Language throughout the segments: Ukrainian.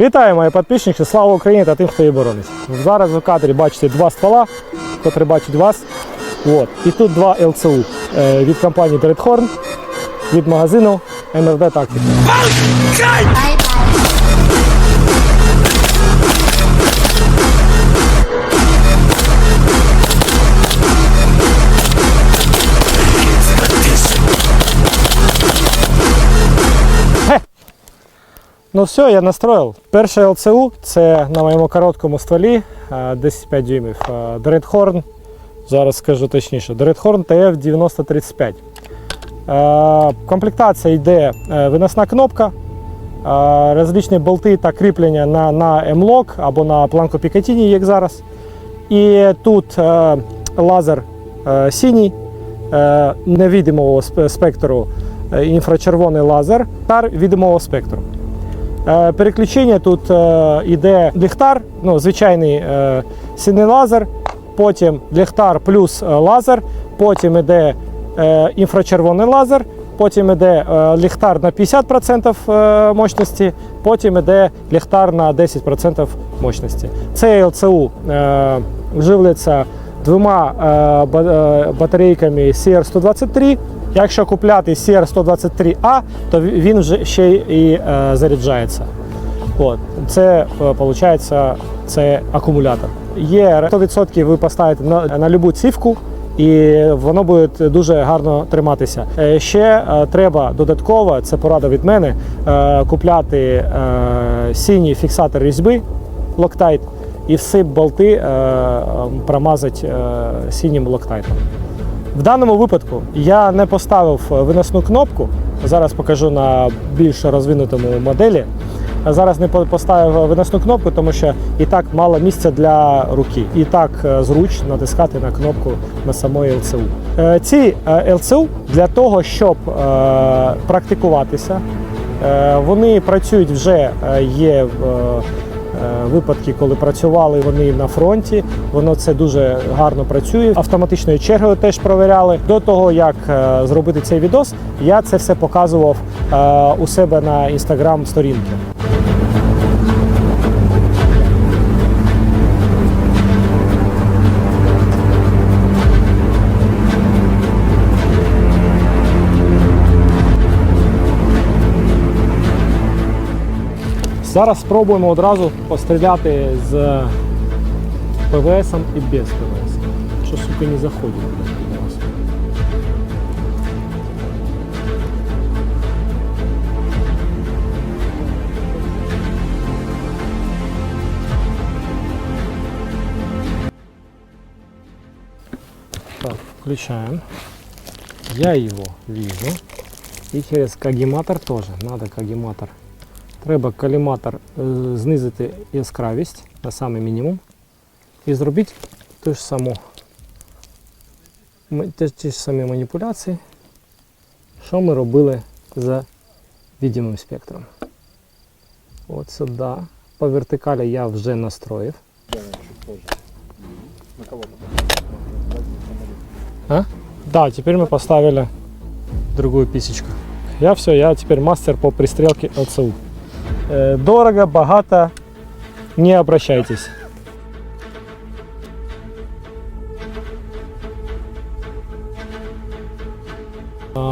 Вітаю, мої підписники! Слава Україні та тим, хто її боронить. Зараз в кадрі бачите два ствола, котрі бачать вас. От. І тут два ЛЦУ е, від компанії Dreadhorn, від магазину МРД Tactics. Ну все, я настроїв. Перше ЛЦУ це на моєму короткому стволі е, 10,5 дюймів. е, Dreadhorn, зараз скажу точніше, Dreadhorn TF 9035. Е, Комплектація йде е, виносна кнопка, е, розличні болти та кріплення на, на M-Lock або на планку Picatinny, як зараз. І тут е, лазер е, синій, е, невидимого сп- спектру е, інфрачервоний лазер та видимого спектру. Е, Переключення тут е, йде ліхтар, ну, звичайний е, синій лазер, потім ліхтар плюс е, лазер, потім йде е, інфрачервоний лазер, потім йде е, ліхтар на 50% е, мощності, потім йде ліхтар на 10% мощності. Цей ЛЦУ е, живляться двома е, ба- е, батарейками CR123. Якщо купляти CR123A, то він вже ще і е, заряджається. От. Це виходить, це акумулятор. Є 100% ви поставите на, на любу цівку, і воно буде дуже гарно триматися. Е, Ще е, треба додатково, це порада від мене, е, купляти е, синій фіксатор різьби Loctite і всі болти е, е, промазати е, синім локтайтом. В даному випадку я не поставив виносну кнопку. Зараз покажу на більш розвинутому моделі. Зараз не по- поставив виносну кнопку, тому що і так мало місця для руки. І так е, зручно натискати на кнопку на самої ЛЦУ. Е, Ці е, ЛЦУ для того, щоб е, практикуватися, е, вони працюють вже е, є е, Е, випадки, коли працювали вони на фронті. Воно це дуже гарно працює. Автоматичною чергою теж провіряли. До того як е, зробити цей відос, я це все показував е, у себе на інстаграм Зараз спробуємо одразу постріляти з ПВС і без ПВС. Що сука не заходить. у нас. Так, включаем. Я его вижу. И через кагиматор тоже. Надо кагиматор Треба каліматор е, знизити яскравість на самий мінімум і зробити ту ж саму те- ті ж самі маніпуляції, що ми робили за відімим спектром. От сюди. По вертикалі я вже настроїв. На кого? А? Да, теперь мы поставили другую писечку. Я все, я теперь мастер по пристрелке ЛЦУ. Э, Дорого, богато, не обращайтесь.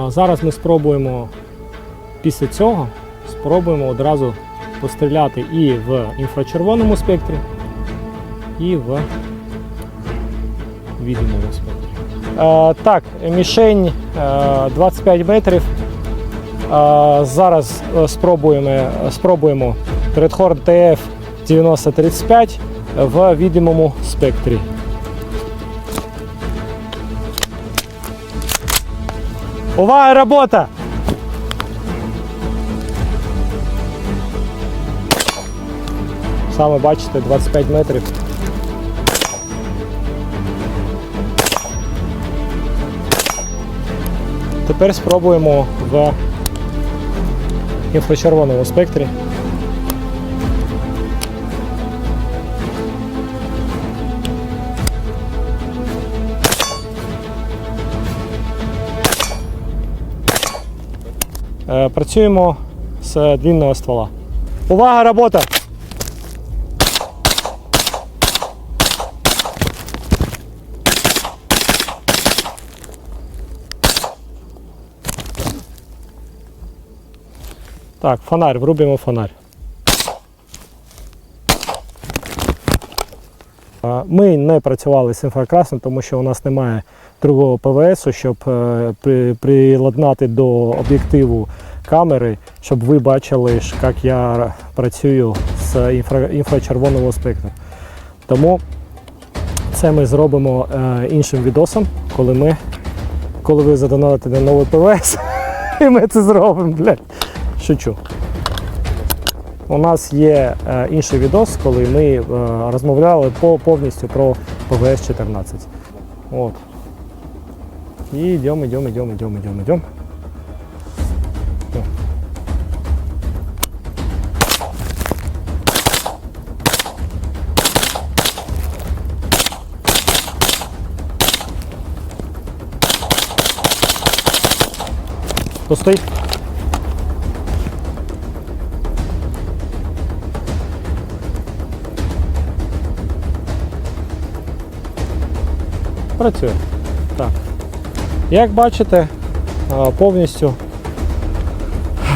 Зараз ми спробуємо після цього спробуємо одразу постріляти і в інфрачервоному спектрі, і в відомому спектрі. Е, так, мішень е, 25 метрів. Зараз е, спробуємо, спробуємо Redhorn TF 9035 в відомому спектрі. Увага, робота! Саме бачите, 25 метрів. Тепер спробуємо в інфрачервоному спектрі. Е, Працюємо з длинного ствола. Увага, робота! Так, фонарь, врубимо фонарь. Ми не працювали з інфракрасним, тому що у нас немає другого ПВС, щоб е, приладнати до об'єктиву камери, щоб ви бачили, як я працюю з інфра, інфрачервоного спектру. Тому це ми зробимо е, іншим відосом, коли ми коли ви задонатите новий ПВС, і ми це зробимо, блядь. Шучу. У нас є е, інший відос, коли ми е, розмовляли по, повністю про ПВС 14. От. І йдемо, йдемо, йдемо, йдемо, йдемо, йдемо. Пустий. Працює. Так. Як бачите, повністю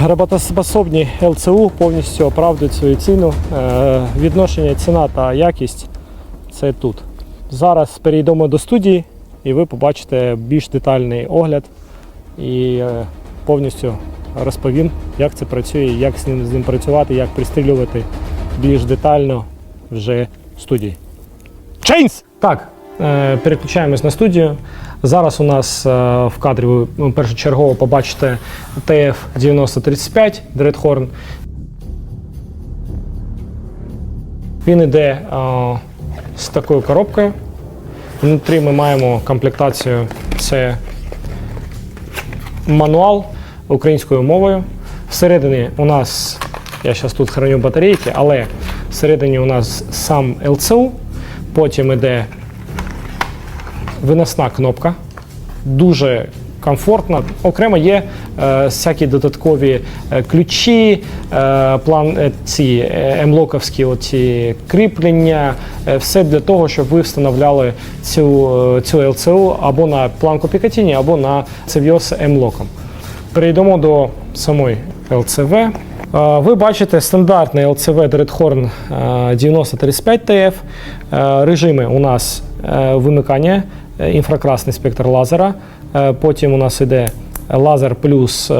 роботоспособні ЛЦУ повністю оправдують свою ціну. Е, Відношення ціна та якість це тут. Зараз перейдемо до студії і ви побачите більш детальний огляд і е, повністю розповім, як це працює, як з ним, з ним працювати, як пристрілювати більш детально вже в студії. Чейнс! Так, переключаємось на студію. Зараз у нас е, в кадрі ви ну, першочергово побачите TF9035 Dreadhorn. Він іде е, з такою коробкою. Внутрі ми маємо комплектацію. Це мануал українською мовою. Всередині у нас, я зараз тут храню батарейки, але всередині у нас сам LCU, потім іде виносна кнопка. Дуже комфортно. Окремо є е, всякі додаткові е, ключі, е, план, е, ці емлоковські оці кріплення, е, все для того, щоб ви встановляли цю, е, цю LCU або на планку Picatinny, або на CVOS емлоком. Перейдемо до самої LCV. Е, Ви бачите стандартний LCV Dreadhorn е, 9035 TF. Режими у нас вимикання, е, інфракрасний спектр лазера. Е, Потім у нас іде лазер плюс е,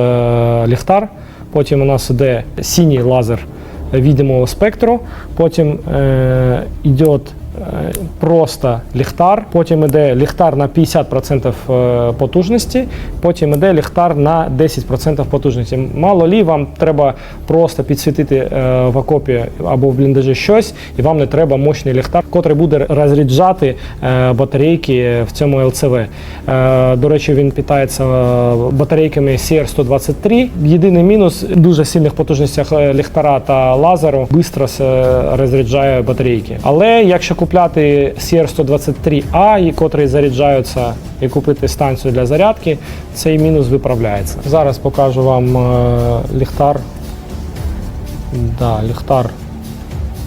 ліхтар. Потім у нас іде синій лазер відомого спектру. Потім е, йде е, просто ліхтар, потім іде ліхтар на 50% е, потужності, потім іде ліхтар на 10% потужності. Мало лі, вам треба просто підсвітити е, в окопі або в бліндажі щось, і вам не треба мощний ліхтар, котрий буде розряджати е, батарейки в цьому. Е, До речі, він питається батарейками CR123. Єдиний мінус дуже сильних потужностях ліхтара та лазеру швидко розряджає батарейки. Але якщо купляти CR123A, і котрий заряджаються, і купити станцію для зарядки, цей мінус виправляється. Зараз покажу вам е, ліхтар. Да, ліхтар.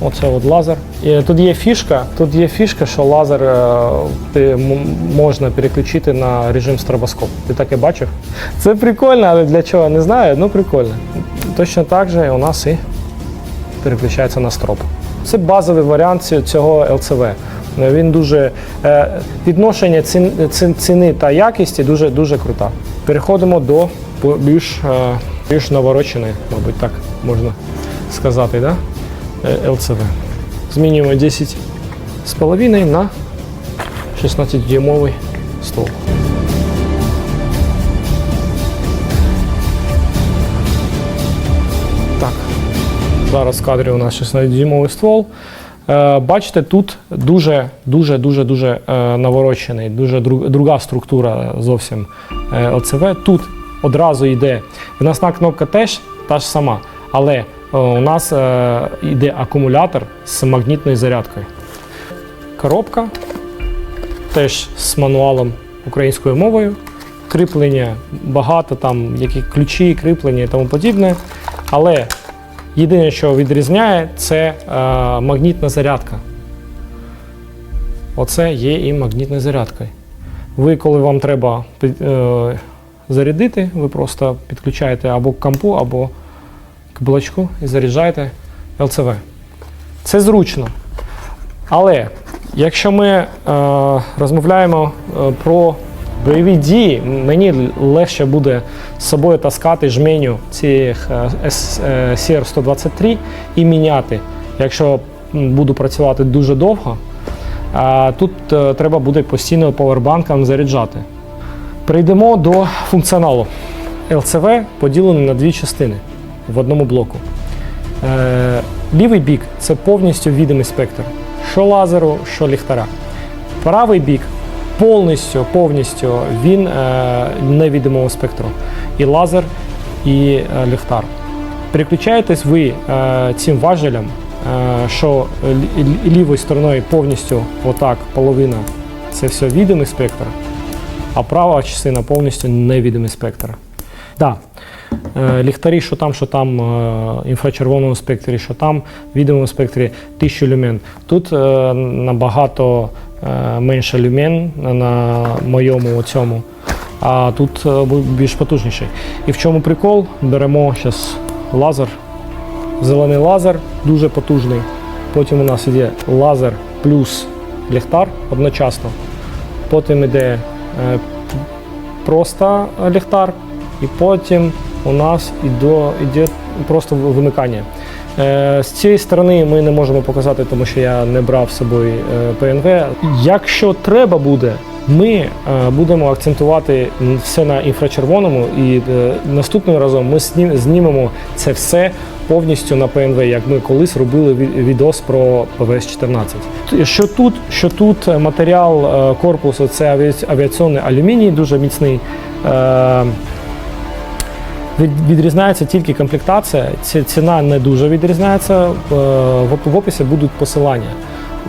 Оце от лазер. І тут є фішка. Тут є фішка, що лазер е, ти можна переключити на режим стробоскоп. Ти таке бачив? Це прикольно, але для чого не знаю. Ну прикольно. Точно так же у нас і переключається на строп. Це базовий варіант цього LCV. Е, Він дуже е, відношення цін, цін- ціни та якісті дуже дуже крута. Переходимо до більш, е, більш навороченої, мабуть, так можна сказати, да? LCV. Змінюємо 10 з половиною на 16-дюймовий ствол. Так. Зараз в кадрі у нас 16-дюймовий ствол. Е, Бачите, тут дуже дуже дуже дуже е, наворочений, дуже друга структура зовсім е, ЛЦВ. Тут одразу йде виносна кнопка теж та ж сама, але е, у нас е, йде акумулятор з магнітною зарядкою. Коробка теж з мануалом українською мовою. Кріплення багато, там які ключі, кріплення і тому подібне. Але єдине, що відрізняє, це е, магнітна зарядка. Оце є і магнітна зарядка. Ви, коли вам треба е, зарядити, ви просто підключаєте або к компу, або к блочку і заряджаєте ЛЦВ. Це зручно. Але якщо ми е, розмовляємо про бойові дії, мені легше буде з собою таскати жменю цих е, С- е, CR123 і міняти, якщо буду працювати дуже довго. Тут е, треба буде постійно повербанком заряджати. Перейдемо до функціоналу. ЛЦВ поділений на дві частини в одному блоку. Лівий бік це повністю відомий спектр, що лазеру, що ліхтара. Правий бік повністю, повністю він е, невідомого спектру. І лазер, і е, ліхтар. Переключаєтесь ви е, цим важелем, що лі- лі- лівою стороною повністю отак половина це все відомий спектр, а права частина повністю невідомий спектр. Да. Ліхтарі, що там, що там, інфрачервоному спектрі, що там, відомому спектрі 1000 люмен. Тут набагато менше люмен на моєму цьому, а тут е, більш потужніший. І в чому прикол? Беремо зараз лазер, зелений лазер, дуже потужний. Потім у нас іде лазер плюс ліхтар одночасно. Потім іде е, просто ліхтар, і потім у нас іде просто вимикання. Е, З цієї сторони ми не можемо показати, тому що я не брав з собою е, ПНВ. Якщо треба буде, ми е, будемо акцентувати все на інфрачервоному, і е, наступним разом ми знімемо це все повністю на ПНВ, як ми колись робили ві- відос про ПВС-14. Що тут, що тут е, матеріал е, корпусу це авіаційний алюміній, дуже міцний. Від- Відрізняється тільки комплектація. Ці- Ціна не дуже відрізняється. Е, В описі будуть посилання.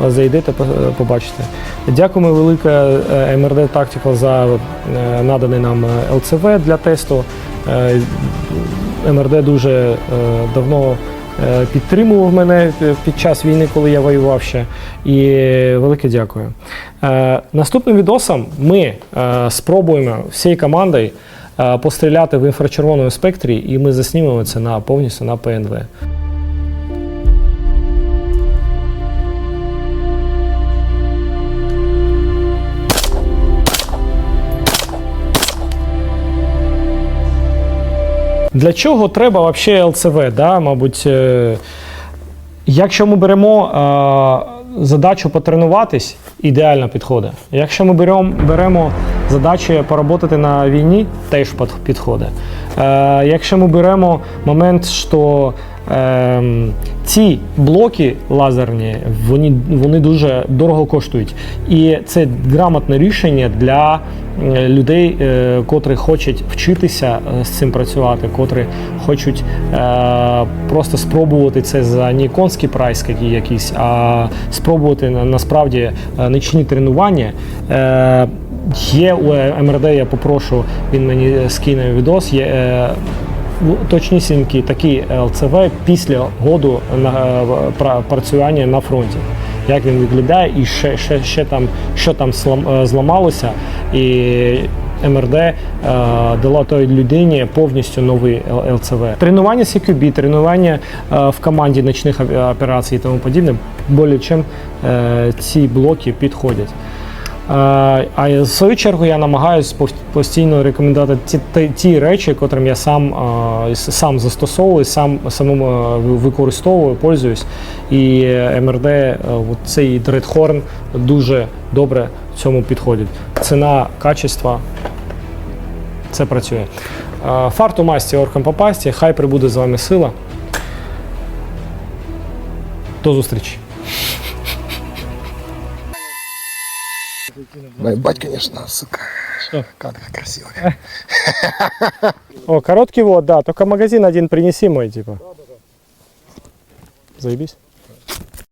Е, Зайдете, побачите. Дякуємо велике е, MRD Tactical за наданий нам ЛЦВ для тесту. МРД дуже давно підтримував мене під час війни, коли я воював ще. І велике дякую. Наступним відосом ми спробуємо всією командою постріляти в інфрачервоному спектрі, і ми заснімемо це на повністю на ПНВ. Для чого треба взагалі ЛЦВ? Да? Мабуть, е, якщо ми беремо задачу потренуватись, ідеально підходить. Якщо ми беремо, беремо задачі поработати на війні, теж підходить. Е, якщо ми беремо момент, що Ем, ці блоки лазерні, вони, вони дуже дорого коштують. І це грамотне рішення для е, людей, е, котрі хочуть вчитися е, з цим працювати, котрі хочуть е, просто спробувати це за не конський прайс якийсь, а спробувати насправді е, нічні тренування. Е, Є у МРД, я попрошу, він мені скине відос. Є е, Ну, точнісінький такий ЛЦВ після году на е, працювання на фронті. Як він виглядає, і ще, ще, ще там, що там е, зламалося, і МРД е, дала той людині повністю новий ЛЦВ. Тренування CQB, тренування е, в команді ночних операцій і тому подібне, більше чим е, ці блоки підходять. Е, А в свою чергу я намагаюся постійно рекомендувати ті, ті, ті речі, котрим я сам, е, сам застосовую, сам самому е, використовую, пользуюсь. І МРД, цей Dreadhorn дуже добре в цьому підходить. Ціна, качество, це працює. Фарту масті оркам попасті, хай прибуде з вами сила. До зустрічі. Наебать, конечно, сука. Что? Кадр красивый. О, короткий вот, да, только магазин один принеси мой, типа. Заебись.